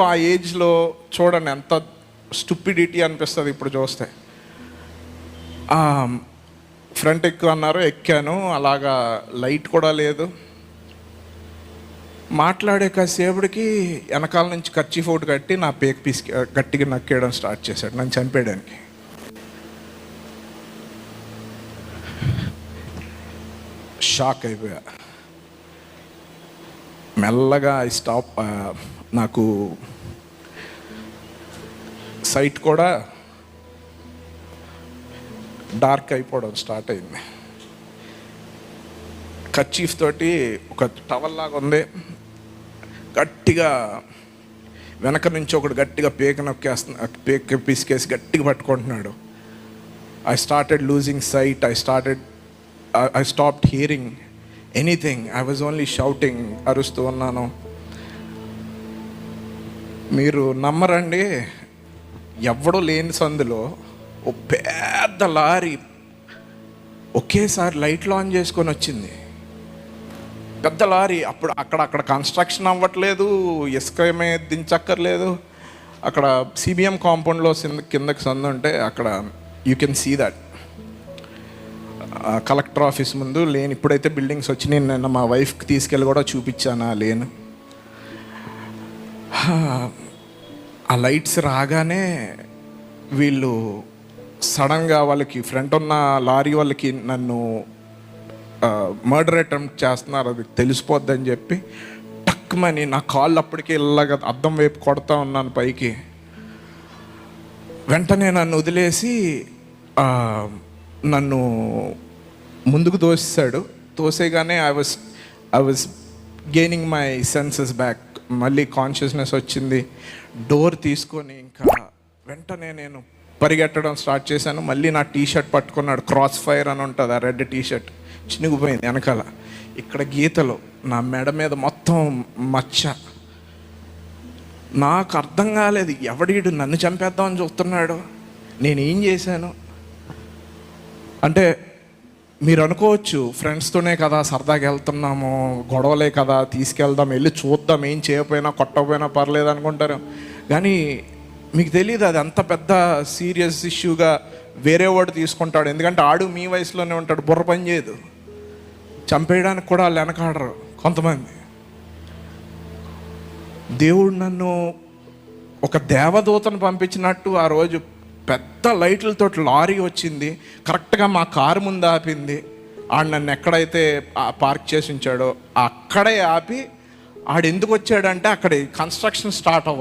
ఆ ఏజ్లో చూడండి ఎంత స్టూపిడిటీ అనిపిస్తుంది ఇప్పుడు చూస్తే. ఫ్రంట్ ఎక్కువ అన్నారు ఎక్కాను అలాగా లైట్ కూడా లేదు. మాట్లాడే కాసేపటికి వెనకాల నుంచి కర్చీ ఫోటు కట్టి నా పేక్ పీస్ గట్టిగా నక్కేయడం స్టార్ట్ చేశాడు నన్ను చంపేయడానికి. షాక్ అయిపోయా. మెల్లగా ఐ స్టాప్ నాకు సైట్ కూడా డార్క్ అయిపోవడం స్టార్ట్ అయింది. కచ్చీఫ్ తోటి ఒక టవల్ లాగా ఉంది. గట్టిగా వెనక నుంచి ఒకడు గట్టిగా పేక నొక్కేస్తున్నా పేక పిసికేసి గట్టిగా పట్టుకుంటున్నాడు. I started losing sight I started I stopped hearing anything I was only shouting అరుస్తూ ఉన్నాను. మీరు నమ్మరండి ఎవడో లేని సందులో ఓ పెద్ద లారీ ఒకేసారి లైట్లు ఆన్ చేసుకొని వచ్చింది. పెద్ద లారీ అప్పుడు అక్కడ అక్కడ కన్స్ట్రక్షన్ అవ్వట్లేదు ఇసుక ఏమే దించక్కర్లేదు. అక్కడ సిబిఎం కాంపౌండ్లో సింద కిందకి సందు ఉంటే అక్కడ you can see that collector office ముందు లేని ఇప్పుడైతే బిల్డింగ్స్ వచ్చినాయి. నిన్న మా వైఫ్కి తీసుకెళ్ళి కూడా చూపించాను ఆ లేను. ఆ లైట్స్ రాగానే వీళ్ళు సడన్గా వాళ్ళకి ఫ్రంట్ ఉన్న లారీ వాళ్ళకి నన్ను మర్డర్ అటెంప్ట్ చేస్తున్నారు. అది తెలిసిపోద్దని చెప్పి టక్మని నా కాళ్ళు అప్పటికే ఇలాగ అద్దం వైపు కొడతా ఉన్నాను పైకి. వెంటనే నన్ను వదిలేసి నన్ను ముందుకు తోసేసాడు తోసేగానే I was I was gaining my senses back మళ్ళీ కాన్షియస్నెస్ వచ్చింది. డోర్ తీసుకొని ఇంకా వెంటనే నేను పరిగెట్టడం స్టార్ట్ చేశాను. మళ్ళీ నా టీ షర్ట్ పట్టుకున్నాడు. క్రాస్ ఫైర్ అని ఉంటుంది. ఆ రెడ్ టీ షర్ట్ చినిగిపోయింది వెనకాల. ఇక్కడ గీతలు నా మెడ మీద మొత్తం మచ్చ. నాకు అర్థం కాలేదు. ఎవడీడు నన్ను చంపేద్దామని చూస్తున్నాడు? నేనేం చేశాను? అంటే మీరు అనుకోవచ్చు ఫ్రెండ్స్తోనే కదా సరదాగా వెళ్తున్నాము గొడవలే కదా తీసుకెళ్దాం వెళ్ళి చూద్దాం ఏం చేయకపోయినా కొట్టకపోయినా పర్లేదు అనుకుంటారు. కానీ మీకు తెలియదు అది అంత పెద్ద సీరియస్ ఇష్యూగా వేరే వాడు తీసుకుంటాడు. ఎందుకంటే ఆడు మీ వయసులోనే ఉంటాడు బుర్ర పని చేయదు. చంపేయడానికి కూడా వాళ్ళు వెనకాడరు కొంతమంది. దేవుడు నన్ను ఒక దేవదూతను పంపించినట్టు ఆ రోజు పెద్ద లైట్లతో లారీ వచ్చింది. కరెక్ట్గా మా కారు ముందు ఆపింది. ఆడు నన్ను ఎక్కడైతే పార్క్ చేసి ఉంచాడో అక్కడే ఆపి ఆడు ఎందుకు వచ్చాడంటే అక్కడ కన్స్ట్రక్షన్ స్టార్ట్ అవ్వ